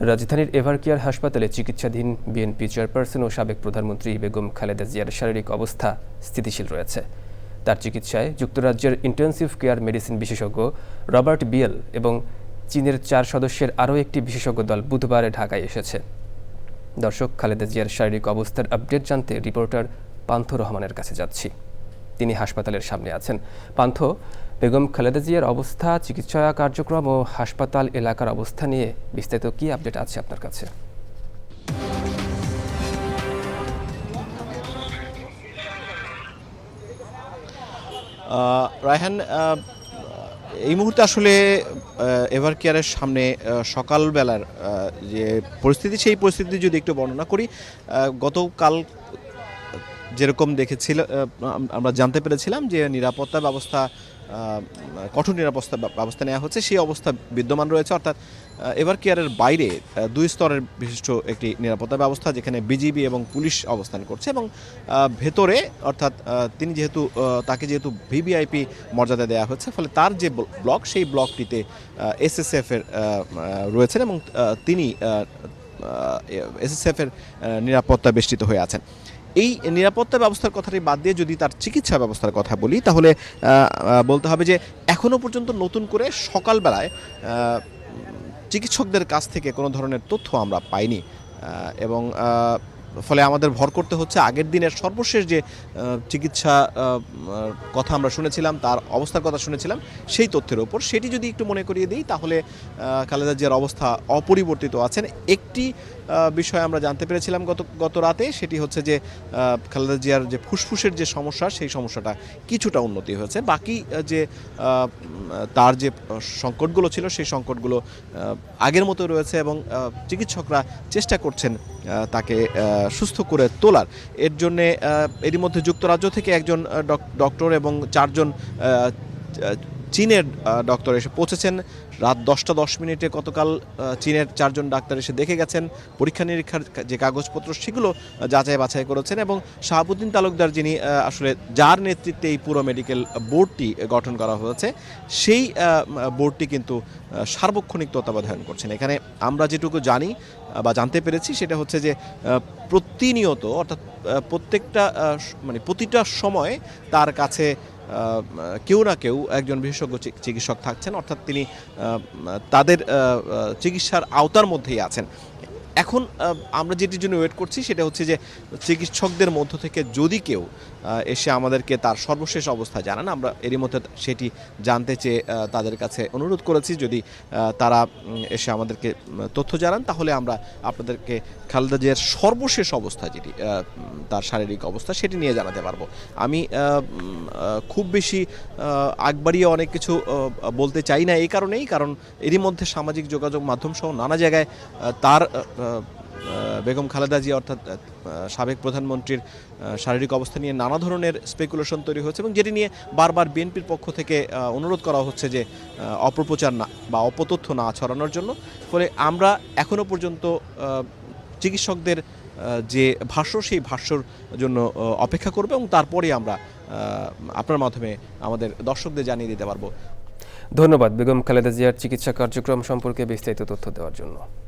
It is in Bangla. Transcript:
রাজধানীর এভারকেয়ার হাসপাতালে চিকিৎসাধীন বিএনপি চেয়ারপারসন ও সাবেক প্রধানমন্ত্রী বেগম খালেদা জিয়ার শারীরিক অবস্থা স্থিতিশীল রয়েছে। তার চিকিৎসায় যুক্তরাজ্যের ইন্টেন্সিভ কেয়ার মেডিসিন বিশেষজ্ঞ রবার্ট বিয়েল এবং চীনের চার সদস্যের আরও একটি বিশেষজ্ঞ দল বুধবারে ঢাকায় এসেছে। দর্শক, খালেদা জিয়ার শারীরিক অবস্থার আপডেট জানতে রিপোর্টার পান্থ রহমানের কাছে যাচ্ছি। তিনি হাসপাতালের সামনে আছেন। পান্থ বেগম খালেদা জিয়ার অবস্থা, চিকিৎসা কার্যক্রম ও হাসপাতাল এলাকার অবস্থা নিয়ে বিস্তারিত কি আপডেট আছে আপনার কাছে? রায়হান এই মুহূর্তে আসলে এভার কেয়ারের সামনে সকালবেলার যে পরিস্থিতি, সেই পরিস্থিতি যদি একটু বর্ণনা করি গতকাল যেরকম দেখেছিল আমরা জানতে পেরেছিলাম যে নিরাপত্তা ব্যবস্থা কঠোর নিরাপত্তা ব্যবস্থা নেওয়া হচ্ছে সেই অবস্থা বিদ্যমান রয়েছে। অর্থাৎ এভার কেয়ারের বাইরে দুই স্তরের বিশিষ্ট একটি নিরাপত্তা ব্যবস্থা যেখানে বিজিবি এবং পুলিশ অবস্থান করছে এবং ভেতরে অর্থাৎ তিনি যেহেতু তাকে যেহেতু ভিভিআইপি মর্যাদা দেওয়া হচ্ছে ফলে তার যে ব্ল- ব্লক সেই ব্লকটিতে এসএসএফ এর আহ, আহ, রয়েছেন এবং তিনি এসএসএফ এর আহ, নিরাপত্তা বেষ্টিত হয়ে আছেন। এই নিরাপত্তা ব্যবস্থার কথাটি বাদ দিয়ে যদি তার চিকিৎসা ব্যবস্থার কথা বলি, তাহলে বলতে হবে যে এখনও পর্যন্ত নতুন করে সকালবেলায় চিকিৎসকদের কাছ থেকে কোনো ধরনের তথ্য আমরা পাইনি। এবং ফলে আমাদের ভর করতে হচ্ছে। আগের দিনের সর্বশেষ যে চিকিৎসা কথা আমরা শুনেছিলাম, তার অবস্থার কথা শুনেছিলাম, সেই তথ্যের ওপর। সেটি যদি একটু মনে করিয়ে দিই, তাহলে খালেদা জিয়ার অবস্থা অপরিবর্তিত আছেন। একটি বিষয় আমরা জানতে পেরেছিলাম গত গত রাতে, সেটি হচ্ছে যে খালেদা জিয়ার যে ফুসফুসের যে সমস্যা, সেই সমস্যাটা কিছুটা উন্নতি হয়েছে। বাকি যে তার যে সংকটগুলো ছিল, সেই সংকটগুলো আগের মতো রয়েছে এবং চিকিৎসকরা চেষ্টা করছেন তাকে সুস্থ করে তোলার। এর জন্যে এরই মধ্যে যুক্তরাজ্য থেকে একজন ডক- ডক্টর এবং চারজন চীনের ডক্টর এসে পৌঁছেছেন। রাত দশটা দশ মিনিটে গতকাল চীনের চারজন ডাক্তার এসে দেখে গেছেন। পরীক্ষা নিরীক্ষার যে কাগজপত্র, সেগুলো যাচাই বাছাই করেছেন এবং শাহাবুদ্দিন তালুকদার যিনি আসলে যার নেতৃত্বে এই পুরো মেডিকেল বোর্ডটি গঠন করা হয়েছে, সেই বোর্ডটি কিন্তু সার্বক্ষণিক তত্ত্বাবধান করছেন। এখানে আমরা যেটুকু জানি বা জানতে পেরেছি, সেটা হচ্ছে যে প্রতিনিয়ত, অর্থাৎ প্রত্যেকটা মানে প্রতিটা সময় তার কাছে কেউ না কেউ একজন বিশেষজ্ঞ চিকিৎসক থাকছেন। অর্থাৎ তিনি তাদের চিকিৎসার আওতার মধ্যেই আছেন। এখন আমরা যেটির জন্য ওয়েট করছি সেটা হচ্ছে যে চিকিৎসকদের মধ্য থেকে যদি কেউ এসে আমাদেরকে তার সর্বশেষ অবস্থা জানান আমরা এরই মধ্যে সেটি জানতে চেয়ে তাদের কাছে অনুরোধ করেছি যদি তারা এসে আমাদেরকে তথ্য জানান তাহলে আমরা আপনাদেরকে খালেদা জিয়ার সর্বশেষ অবস্থা যেটি তার শারীরিক অবস্থা সেটি নিয়ে জানাতে পারব। আমি খুব বেশি আহ, আগ বাড়িয়ে অনেক কিছু বলতে চাই না এই কারণেই কারণ এরই মধ্যে সামাজিক যোগাযোগ মাধ্যম সহ নানা জায়গায় তার বেগম খালেদা জিয়া অর্থাৎ সাবেক প্রধানমন্ত্রীর শারীরিক অবস্থা নিয়ে নানা ধরনের স্পেকুলেশন তৈরি হচ্ছে এবং যেটি নিয়ে বারবার বিএনপির পক্ষ থেকে অনুরোধ করা হচ্ছে যে অপপ্রচার না বা অপতথ্য না ছড়ানোর জন্য। ফলে আমরা এখনও পর্যন্ত চিকিৎসকদের যে ভাষ্য, সেই ভাষ্যর জন্য অপেক্ষা করব এবং তারপরে আমরা আপনার মাধ্যমে আমাদের দর্শকদের জানিয়ে দিতে পারব। ধন্যবাদ বেগম খালেদা জিয়ার চিকিৎসা কার্যক্রম সম্পর্কে বিস্তারিত তথ্য দেওয়ার জন্য।